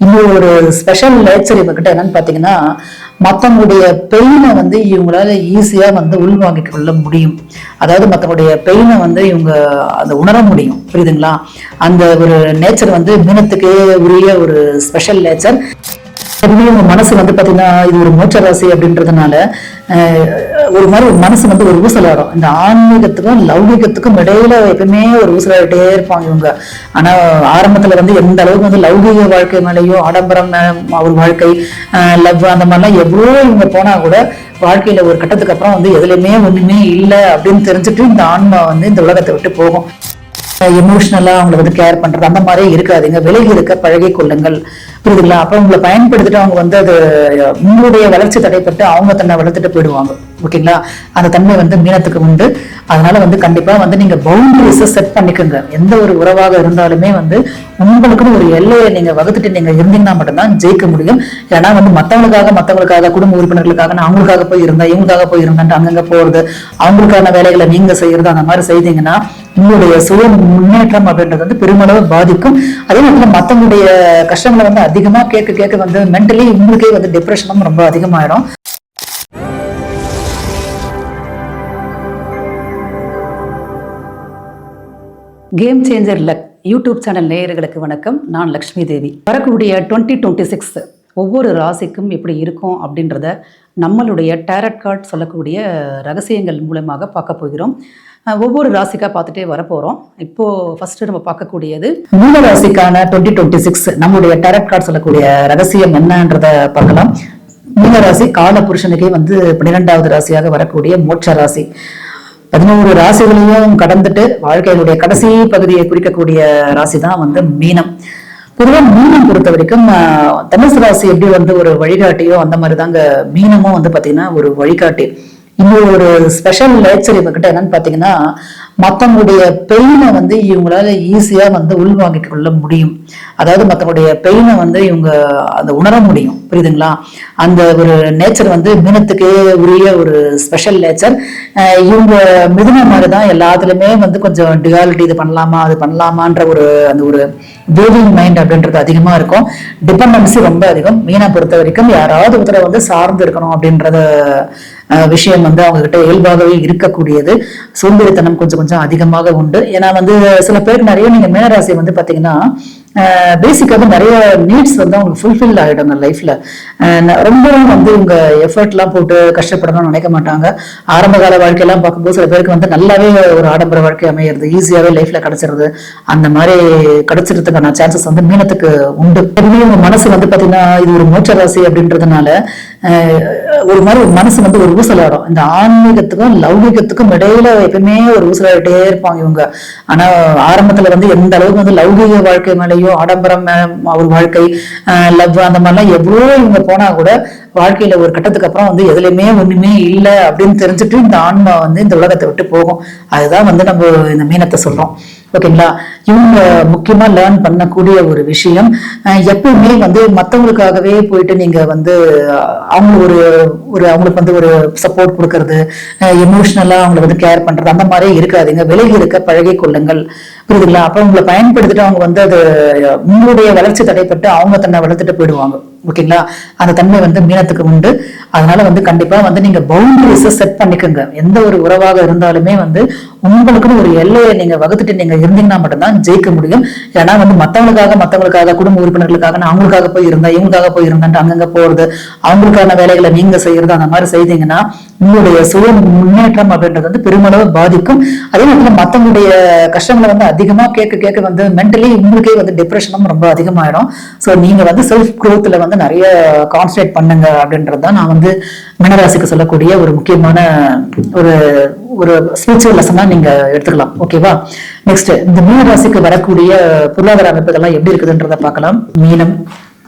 இன்னும் ஒரு ஸ்பெஷல் லேச்சர் இவங்ககிட்ட என்னன்னு பாத்தீங்கன்னா மத்தவங்களுடைய பெயினை வந்து இவங்களால ஈஸியா வந்து உள்வாங்கிக் கொள்ள முடியும். அதாவது மத்தவங்களுடைய பெயினை வந்து இவங்க அதை உணர முடியும். புரியுதுங்களா? அந்த ஒரு நேச்சர் வந்து மீனத்துக்கே உரிய ஒரு ஸ்பெஷல் நேச்சர் எப்பவுமே உங்க மனசு வந்து பாத்தீங்கன்னா இது ஒரு மோட்ச ராசி அப்படின்றதுனால ஒரு மாதிரி ஒரு மனசு வந்து ஒரு ஊசலாடும் இந்த ஆன்மீகத்துக்கும் லௌகிகத்துக்கும் இடையில எப்பவுமே ஒரு ஊசலாடிட்டே இருப்பாங்க இவங்க. ஆனா ஆரம்பத்துல வந்து எந்த அளவுக்கு வந்து லௌகிக வாழ்க்கை மேலேயோ ஆடம்பரம் ஒரு வாழ்க்கை லவ் அந்த மாதிரிலாம் எவ்வளோ இவங்க போனா கூட வாழ்க்கையில ஒரு கட்டத்துக்கு அப்புறம் வந்து எதுலையுமே ஒண்ணுமே இல்லை அப்படின்னு தெரிஞ்சுட்டு இந்த ஆன்மா வந்து இந்த உலகத்தை விட்டு போகும். எமோஷனலா அவங்களை வந்து கேர் பண்றது அந்த மாதிரி இருக்காதுங்க. விலகி இருக்க பழகி கொள்ளுங்கள். புரியுதுங்களா? அப்ப உங்களை பயன்படுத்திட்டு அவங்க வந்து அது உங்களுடைய வளர்ச்சி தடைப்பட்டு அவங்க தன்னை வளர்த்துட்டு போயிடுவாங்க. ஓகேங்களா? அந்த தன்மை வந்து மீனத்துக்கு உண்டு. அதனால வந்து கண்டிப்பா வந்து நீங்க பவுண்டரிஸை செட் பண்ணிக்கோங்க. எந்த ஒரு உறவாக இருந்தாலுமே வந்து உங்களுக்குன்னு ஒரு எல்லையை நீங்க வகுத்துட்டு நீங்க இருந்தீங்கன்னா மட்டும்தான் ஜெயிக்க முடியும். ஏன்னா வந்து மத்தவங்களுக்காக மத்தவங்களுக்காக குடும்ப உறுப்பினர்களுக்காக நான் அவங்களுக்காக போய் இருந்தேன் இவங்களுக்காக போய் இருந்தேன்ட்டு அங்கங்க போறது அவங்களுக்கான வேலைகளை நீங்க செய்யறது அந்த மாதிரி செய்தீங்கன்னா உங்களுடைய சுய முன்னேற்றம் அப்படின்றது வந்து பெருமளவு பாதிக்கும். அதே நேரத்தில் மத்தவங்களுடைய கஷ்டங்களை வந்து அதிகமா கேட்க கேட்க வந்து மென்டலி உங்களுக்கே வந்து டிப்ரெஷனும் ரொம்ப அதிகமாயிடும். Game changer luck YouTube channel நேயர்களுக்கு வணக்கம். நான் லக்ஷ்மி தேவி. வரக்கூடிய டுவெண்ட்டி டுவெண்ட்டி சிக்ஸ் ஒவ்வொரு ராசிக்கும் எப்படி இருக்கும் அப்படின்றத நம்மளுடைய டேரட் கார்ட் சொல்லக்கூடிய ரகசியங்கள் மூலமாக பார்க்க போகிறோம். ஒவ்வொரு ராசிக்காக பார்த்துட்டே வரப்போகிறோம் இப்போது ஃபஸ்ட்டு நம்ம பார்க்கக்கூடியது மூல ராசிக்கான டுவெண்ட்டி டுவெண்ட்டி சிக்ஸ் நம்மளுடைய டேரட் கார்டு சொல்லக்கூடிய ரகசியம் என்னன்றத பார்க்கலாம். மூல ராசி கால புருஷனுக்கே வந்து பன்னிரெண்டாவது ராசியாக வரக்கூடிய மோட்ச ராசி. பதினோரு ராசிகளையும் கடந்துட்டு வாழ்க்கையினுடைய கடைசி பகுதியை குறிக்கக்கூடிய ராசி தான் வந்து மீனம். பொதுவா மீனம் பொறுத்த வரைக்கும் தனுசு ராசி எப்படி வந்து ஒரு வழிகாட்டியோ அந்த மாதிரி தாங்க மீனமும் வந்து பாத்தீங்கன்னா ஒரு வழிகாட்டி. இன்னும் ஒரு ஸ்பெஷல் நேச்சர் இவங்ககிட்ட என்னன்னு பாத்தீங்கன்னா மத்தவங்களுடைய பெயினை வந்து இவங்களால ஈஸியா வந்து உள்வாங்கிக் கொள்ள முடியும். அதாவது மற்றவங்களுடைய பெயினை வந்து இவங்க அதை உணர முடியும். புரியுதுங்களா? அந்த ஒரு நேச்சர் வந்து மீனத்துக்கே உரிய ஒரு ஸ்பெஷல் நேச்சர் இவங்க மிதுன மாதிரி தான் எல்லாத்துலயுமே வந்து கொஞ்சம் டியாலிட்டி இது பண்ணலாமா அது பண்ணலாமான்ற ஒரு அந்த ஒரு வேவிங் மைண்ட் அப்படின்றது அதிகமா இருக்கும். டிபெண்டன்சி ரொம்ப அதிகம். மீனை பொறுத்த வரைக்கும் யாராவது ஒருத்தரை வந்து சார்ந்து இருக்கணும் அப்படின்றத விஷயம் வந்து அவங்க கிட்ட இயல்பாகவே இருக்கக்கூடியது. சோம்பேறித்தனம் கொஞ்சம் கொஞ்சம் அதிகமாக உண்டு. ஏன்னா வந்து சில பேருக்கு நிறைய நீங்க மீனராசி வந்து பாத்தீங்கன்னா பேசிக்காக நிறைய நீட்ஸ் வந்து அவங்களுக்கு ஃபுல்ஃபில் ஆகிடுங்க லைஃப்ல ரொம்பவும் வந்து இவங்க எஃபர்ட்லாம் போட்டு கஷ்டப்படணும்னு நினைக்க மாட்டாங்க. ஆரம்ப கால வாழ்க்கையெல்லாம் பார்க்கும்போது சில பேருக்கு வந்து நல்லாவே ஒரு ஆடம்பர வாழ்க்கை அமையிறது ஈஸியாவே லைஃப்ல கிடைச்சிருது. அந்த மாதிரி கிடைச்சிறதுக்கான சான்சஸ் வந்து மீனத்துக்கு உண்டு. எப்பவுமே உங்க மனசு வந்து பாத்தீங்கன்னா இது ஒரு மூச்ச ராசி அப்படின்றதுனால ஒரு மாதிரி ஒரு மனசு வந்து ஒரு ஊசலாடும் இந்த ஆன்மீகத்துக்கும் லௌகிகத்துக்கும் இடையில எப்பயுமே ஒரு ஊசலாடிட்டே இருப்பாங்க இவங்க. ஆனா ஆரம்பத்துல வந்து எந்த அளவுக்கு வந்து லௌகிக வாழ்க்கை மேலேயோ ஆடம்பரம் ஒரு வாழ்க்கை லவ் அந்த மாதிரிலாம் எவ்வளோ இவங்க போனா கூட வாழ்க்கையில ஒரு கட்டத்துக்கு அப்புறம் வந்து எதுலையுமே ஒண்ணுமே இல்லை அப்படின்னு தெரிஞ்சுட்டு இந்த ஆன்மா வந்து இந்த உலகத்தை விட்டு போகும். அதுதான் வந்து நம்ம இந்த மீனத்தை சொல்றோம். ஓகேங்களா? இவங்க முக்கியமா லேர்ன் பண்ணக்கூடிய ஒரு விஷயம் எப்பவுமே வந்து மற்றவங்களுக்காகவே போயிட்டு நீங்க வந்து அவங்க ஒரு ஒரு அவங்களுக்கு வந்து ஒரு சப்போர்ட் கொடுக்கறது எமோஷனலா அவங்களை வந்து கேர் பண்றது அந்த மாதிரி இருக்காதீங்க. விலகி இருக்க பழகி கொள்ளுங்கள். புரியுதுங்களா? அப்ப உங்களை பயன்படுத்திட்டு அவங்க வந்து அது உங்களுடைய வளர்ச்சி தடைப்பட்டு அவங்க தன்னை வளர்த்துட்டு போயிடுவாங்க. ஓகேங்களா? அந்த தன்மை வந்து மீனத்துக்கு உண்டு. அதனால வந்து கண்டிப்பா வந்து நீங்க பவுண்டரிஸை செட் பண்ணிக்கோங்க. எந்த ஒரு உறவாக இருந்தாலுமே வந்து உங்களுக்குன்னு ஒரு எல்லையை நீங்க வகுத்துட்டு நீங்க இருந்தீங்கன்னா மட்டும்தான் ஜெயிக்க முடியும். ஏன்னா வந்து மத்தவங்களுக்காக மத்தவங்களுக்காக குடும்ப உறுப்பினர்களுக்காக நான் அவங்களுக்காக போய் இருந்தேன் இவங்களுக்காக போய் இருந்தேன் அங்கங்க போறது அவங்களுக்கான வேலைகளை நீங்க செய்யறது அந்த மாதிரி செய்தீங்கன்னா உங்களுடைய சுய முன்னேற்றம் அப்படின்றது வந்து பெருமளவு பாதிக்கும். அதே நேரத்தில் மத்தவங்களுடைய கஷ்டங்களை வந்து அதிகமா கேட்க கேட்க வந்து மென்டலி உங்களுக்கே வந்து டிப்ரெஷனும் ரொம்ப அதிகமாயிடும். ஸோ நீங்க வந்து செல்ஃப் குரோத்தில் வந்து நிறைய கான்சன்ட்ரேட் பண்ணுங்க அப்படின்றது தான் நான் வந்து மினராசிக்கு சொல்லக்கூடிய ஒரு முக்கியமான ஒரு ஒரு ஸ்பிரிச்சுவல் லெசனா நீங்க எடுத்துக்கலாம். ஓகேவா நெக்ஸ்ட் இந்த மீனராசிக்கு வரக்கூடிய பொருளாதார அமைப்புகள்லாம் எப்படி இருக்குதுன்றதை பார்க்கலாம். மீனம்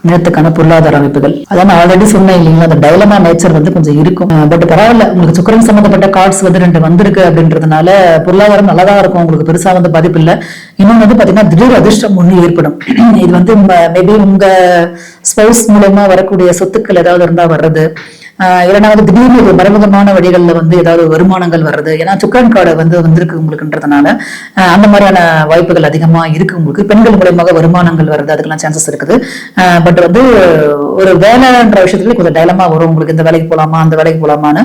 மீனத்துக்கான பொருளாதார அமைப்புகள். அதான் நான் ஆல்ரெடி சொன்னேன் இல்லைங்களா அந்த டைலமா நேச்சர் வந்து கொஞ்சம் இருக்கும். பட் பரவாயில்ல உங்களுக்கு சுக்கரன் சம்பந்தப்பட்ட கார்ட்ஸ் வந்து ரெண்டு வந்திருக்கு அப்படின்றதுனால பொருளாதாரம் நல்லதா இருக்கும். உங்களுக்கு பெருசா வந்து பாதிப்பு இல்லை. இன்னொன்று வந்து பாத்தீங்கன்னா திடீர் அதிர்ஷ்டம் ஒன்று ஏற்படும். இது வந்து மேபி உங்க ஸ்பௌஸ் மூலமா வரக்கூடிய சொத்துக்கள் ஏதாவது இருந்தா வர்றது. இரண்டாவது திடீர்னு ஒரு மறைமுகமான வழிகளில் வந்து ஏதாவது வருமானங்கள் வர்றது. ஏன்னா சுக்கான் கார்டு வந்து வந்திருக்கு உங்களுக்குன்றதுனால அந்த மாதிரியான வாய்ப்புகள் அதிகமா இருக்கு உங்களுக்கு. பெண்கள் மூலயமாக வருமானங்கள் வர்றது அதுக்கெல்லாம் சான்சஸ் இருக்குது. பட் வந்து ஒரு வேலைன்ற விஷயத்துல கொஞ்சம் டைலமா வரும். உங்களுக்கு இந்த வேலைக்கு போலாமா அந்த வேலைக்கு போலாமான்னு.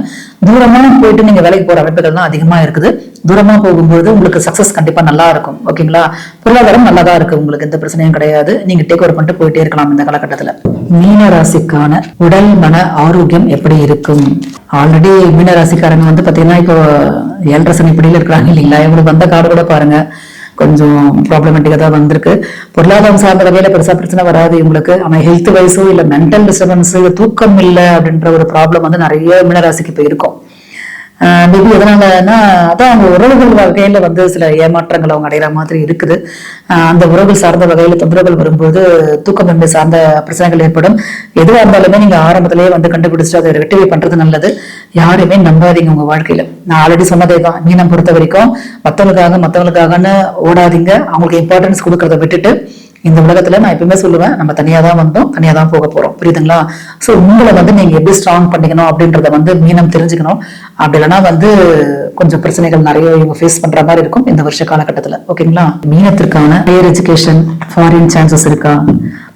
தூரமா போயிட்டு நீங்க வேலைக்கு போற அமைப்புகள்லாம் அதிகமா இருக்குது. தூரமா போகும்போது உங்களுக்கு சக்சஸ் கண்டிப்பா நல்லா இருக்கும். ஓகேங்களா? பொருளாதாரம் நல்லா தான் இருக்கு. உங்களுக்கு எந்த பிரச்சனையும் கிடையாது. நீங்க டேக் ஓவர் பண்ணிட்டு போயிட்டே இருக்கலாம் இந்த காலகட்டத்துல. மீன ராசிக்கான உடல் மன ஆரோக்கியம் எப்படி இருக்கும்? ஆல்ரெடி மீன ராசிக்காரங்க வந்து பாத்தீங்கன்னா இப்போ ஏழரை சனி பிடியில இருக்கிறாங்க இல்லைங்களா? இவங்களுக்கு வந்த கார்டு கூட பாருங்க. கொஞ்சம் ப்ராப்ளமேட்டிக்காக தான் வந்திருக்கு. பொருளாதாரம் சார்ந்த வகையில் பெருசா பிரச்சனை வராது இவங்களுக்கு. ஆனால் ஹெல்த் வைஸோ இல்ல மென்டல் டிஸ்டர்பன்ஸ் தூக்கம் இல்லை அப்படின்ற ஒரு ப்ராப்ளம் வந்து நிறைய மீனராசிக்கு இப்போ இருக்கும் மேபி எதனாலன்னா அதான் அவங்க உறவுகள் வகையில் வந்து சில ஏமாற்றங்கள் அவங்க அடைகிற மாதிரி இருக்குது. ஆஹ் அந்த உறவுகள் சார்ந்த வகையில தொந்தரவுகள் வரும்போது தூக்கமின்மை சார்ந்த பிரச்சனைகள் ஏற்படும். எதுவாக இருந்தாலுமே நீங்க ஆரம்பத்திலேயே வந்து கண்டுபிடிச்சிட்டு அதை ரெக்டிஃபை பண்றது நல்லது. யாரையுமே நம்பாதீங்க உங்கள் வாழ்க்கையில. நான் ஆல்ரெடி சொன்னதே தான். மீனம் பொறுத்த வரைக்கும் மற்றவங்களுக்காக மற்றவங்களுக்காகன்னு ஓடாதீங்க. அவங்களுக்கு இம்பார்ட்டன்ஸ் கொடுக்கறத விட்டுட்டு இந்த உலகத்துல நான் எப்பவுமே சொல்லுவேன் நம்ம தனியா தான் வந்தோம் தனியா தான் போக போறோம். புரியுதுங்களா? ஸோ உங்களை வந்து நீங்க எப்படி ஸ்ட்ராங் பண்ணிக்கணும் அப்படின்றத வந்து மீனம் தெரிஞ்சுக்கணும். அப்படி இல்லைன்னா வந்து கொஞ்சம் பிரச்சனைகள் நிறைய இவங்க ஃபேஸ் பண்ற மாதிரி இருக்கும் இந்த வருஷ காலகட்டத்தில். ஓகேங்களா? மீனத்திற்கான ஹையர் எஜுகேஷன் ஃபாரின் சான்சஸ் இருக்கா?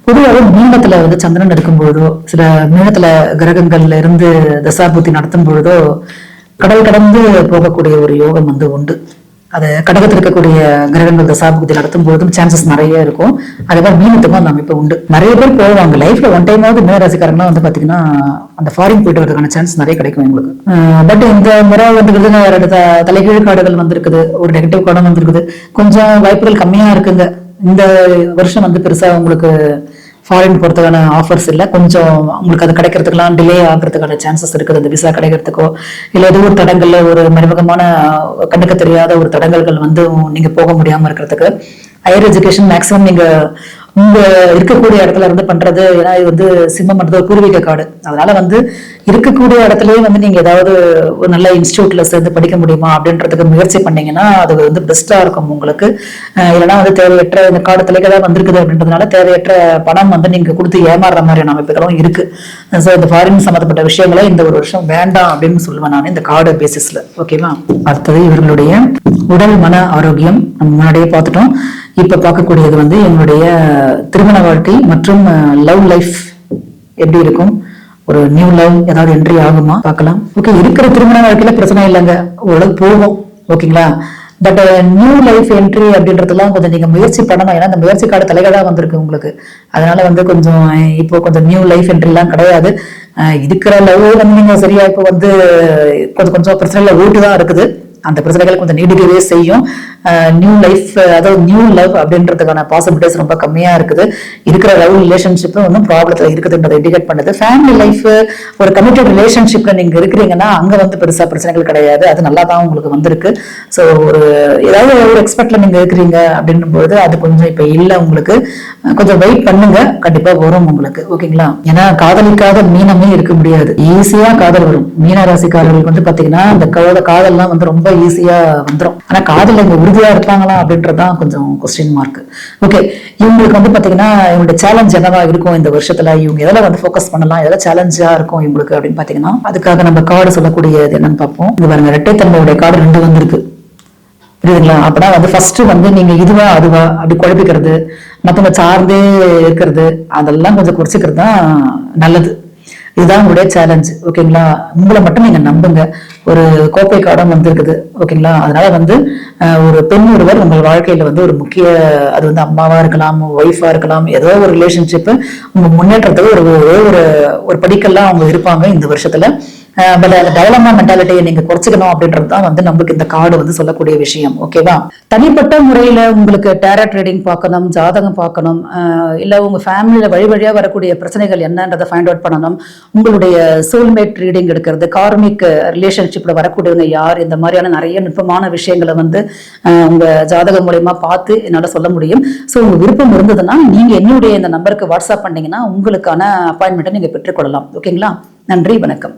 பொதுவாக மீனத்துல வந்து சந்திரன் இருக்கும்போதோ சில மீனத்துல கிரகங்கள்ல இருந்து தசாபூர்த்தி நடத்தும் பொழுதோ கடல் கடந்து போகக்கூடிய ஒரு யோகம் வந்து உண்டு. அது கடகத்தில் இருக்கக்கூடிய கிரகங்கள் தசாபுத்தி நடத்தும் போதும் சான்சஸ் நிறைய இருக்கும். அதே மாதிரி மீனத்துக்கும் அந்த அமைப்பு உண்டு. நிறைய பேர் போவாங்க. லைஃப்ல ஒன் டைமாவது மீனராசிக்காரங்களாம் வந்து பாத்தீங்கன்னா அந்த ஃபாரின் போயிட்டு வரதுக்கான சான்ஸ் நிறைய கிடைக்கும் எங்களுக்கு. பட் இந்த முறை வந்து வேற தலைகீழ் காடுகள் வந்திருக்குது. ஒரு நெகட்டிவ் கார்டும் வந்திருக்குது. கொஞ்சம் வாய்ப்புகள் கம்மியா இருக்குங்க. இந்த வருஷம் வந்து பெருசா உங்களுக்கு ஃபாரின் போகிறதுக்கான ஆஃபர்ஸ் இல்லை. கொஞ்சம் உங்களுக்கு அது கிடைக்கிறதுக்கெல்லாம் டிலே ஆகிறதுக்கான சான்சஸ் இருக்குது. அந்த விசா கிடைக்கிறதுக்கோ இல்லை ஏதோ ஒரு தடங்கல்ல ஒரு மறைமுகமான கண்டுக்க தெரியாத ஒரு தடங்கல்கள் வந்து நீங்க போக முடியாம இருக்கிறதுக்கு ஹையர் எஜுகேஷன் மேக்ஸிமம் நீங்க உங்க இருக்கக்கூடிய இடத்துல இருந்து பண்றது ஏன்னா இது வந்து சிம்மம் பண்றது ஒரு பூர்வீக காடு அதனால வந்து இருக்கக்கூடிய இடத்துலயே வந்து நீங்க ஏதாவது ஒரு நல்ல இன்ஸ்டியூட்ல சேர்ந்து படிக்க முடியுமா அப்படின்றதுக்கு முயற்சி பண்ணீங்கன்னா அது வந்து பெஸ்டா இருக்கும் உங்களுக்கு. இல்லைன்னா வந்து தேவையற்ற இந்த காடு தலைக்கதான் வந்திருக்குது அப்படின்றதுனால தேவையற்ற பணம் வந்து நீங்க கொடுத்து ஏமாறுற மாதிரியான அமைப்புகளும் இருக்கு. ஸோ இந்த ஃபாரின் சம்மந்தப்பட்ட விஷயங்களை இந்த ஒரு வருஷம் வேண்டாம் அப்படின்னு சொல்லுவேன் நான் இந்த கார்டு பேசிஸ்ல ஓகேவா அடுத்தது இவர்களுடைய உடல் மன ஆரோக்கியம் நம்ம முன்னாடியே பார்த்துட்டோம். இப்ப பார்க்கக்கூடியது வந்து என்னுடைய திருமண வாழ்க்கை மற்றும் லவ் லைஃப் எப்படி இருக்கும்? ஒரு நியூ லவ் ஏதாவது என்ட்ரி ஆகுமா? பார்க்கலாம். ஓகே இருக்கிற திருமண வாழ்க்கையில பிரச்சனை இல்லைங்க. ஓரளவுக்கு போகும். ஓகேங்களா? பட் நியூ லைஃப் என்ட்ரி அப்படின்றதுலாம் கொஞ்சம் நீங்கள் முயற்சி பண்ணணும். ஏன்னா அந்த முயற்சி கார்டு தலைகளா வந்திருக்கு உங்களுக்கு. அதனால வந்து கொஞ்சம் இப்போ கொஞ்சம் நியூ லைஃப் என்ட்ரி எல்லாம் கிடையாது. இருக்கிற லவ் வந்து நீங்கள் சரியா இப்போ வந்து கொஞ்சம் கொஞ்சம் பிரச்சனைகளை ஓட்டு தான் இருக்குது. அந்த பிரச்சனைகள் கொஞ்சம் நீடிக்கவே செய்யும். நியூ லைஃப் அதாவது நியூ லவ் அப்படின்றதுக்கான பாசிபிலிட்டிஸ் ரொம்ப கம்மியா இருக்குது. இருக்கிற லவ் ரிலேஷன்ஷிப் ஒன்றும் ப்ராப்ளத்தில் இருக்குதுன்றதை இண்டிகேட் பண்ணுது. ஃபேமிலி லைஃப் ஒரு கமிட்டட் ரிலேஷன்ஷிப்ல நீங்க இருக்கிறீங்கன்னா அங்க வந்து பெருசா பிரச்சனைகள் கிடையாது. அது நல்லா தான் உங்களுக்கு வந்திருக்கு. ஸோ ஒரு ஏதாவது ஒரு எக்ஸ்பெக்ட்ல நீங்க இருக்கிறீங்க அப்படின்னும்போது அது கொஞ்சம் இப்போ இல்லை உங்களுக்கு. கொஞ்சம் வெயிட் பண்ணுங்க. கண்டிப்பா வரும் உங்களுக்கு. ஓகேங்களா? ஏன்னா காதலிக்காத மீனமே இருக்க முடியாது. ஈஸியா காதல் வரும். மீன ராசிக்காரர்களுக்கு வந்து பாத்தீங்கன்னா அந்த காதல் காதல்லாம் வந்து ரொம்ப ஈஸியா வந்துடும் ஆனா காதல் உறுதி உறுதியா இருப்பாங்களா அப்படின்றதுதான் கொஞ்சம் கொஸ்டின் மார்க் ஓகே இவங்களுக்கு வந்து பாத்தீங்கன்னா இவங்களுடைய சேலஞ்ச் என்னவா இருக்கும் இந்த வருஷத்துல? இவங்க எதில் வந்து ஃபோக்கஸ் பண்ணலாம்? எதில் சேலஞ்சா இருக்கும் இவங்களுக்கு அப்படின்னு பாத்தீங்கன்னா அதுக்காக நம்ம கார்டு சொல்லக்கூடியது என்னன்னு பார்ப்போம். இது பாருங்க ரெட்டைத்தன்மையுடைய கார்டு ரெண்டு வந்திருக்கு. புரியுதுங்களா? அப்படின்னா வந்து ஃபர்ஸ்ட் வந்து நீங்க இதுவா அதுவா அப்படி குழப்பிக்கிறது மத்தவங்க சார்ந்தே இருக்கிறது அதெல்லாம் கொஞ்சம் குறைச்சிக்கிறது தான் நல்லது. இதுதான் உங்களுடைய சேலஞ்ச் ஓகேங்களா உங்களை மட்டும் நீங்க நம்புங்க. ஒரு கோப்பை காடம் வந்திருக்குது ஓகேங்களா? அதனால வந்து ஒரு பெண் ஒருவர் உங்கள் வாழ்க்கையில வந்து ஒரு முக்கிய அது வந்து அம்மாவா இருக்கலாம் ஒய்ஃபா இருக்கலாம் ஏதோ ஒரு ரிலேஷன்ஷிப்பு உங்க முன்னேற்றத்துக்கு ஒரு ஒரே ஒரு ஒரு படிக்கெல்லாம் அவங்க இருப்பாங்க இந்த வருஷத்துல. பட் அந்த டெவலப்மெண்ட் மென்டாலிட்டியை நீங்க குறைச்சிக்கணும் அப்படின்றது தான் வந்து நமக்கு இந்த கார்டு வந்து சொல்லக்கூடிய விஷயம் ஓகேவா தனிப்பட்ட முறையில உங்களுக்கு டேரா ட்ரேடிங் பார்க்கணும் ஜாதகம் பார்க்கணும் இல்ல உங்க ஃபேமிலியில வழி வழியா வரக்கூடிய பிரச்சனைகள் என்னன்றதை ஃபைண்ட் அவுட் பண்ணணும். உங்களுடைய சோல்மேட் ரீடிங் எடுக்கிறது கார்மிக் ரிலேஷன்ஷிப்ல வரக்கூடியவங்க யார் இந்த மாதிரியான நிறைய நுட்பமான விஷயங்களை வந்து உங்க ஜாதகம் மூலயமா பார்த்து என்னால சொல்ல முடியும். ஸோ உங்க விருப்பம் இருந்ததுன்னா நீங்க என்னுடைய இந்த நம்பருக்கு வாட்ஸ்அப் பண்ணீங்கன்னா உங்களுக்கான அப்பாயின்மெண்ட்டை நீங்க பெற்றுக்கொள்ளலாம் ஓகேங்களா நன்றி வணக்கம்.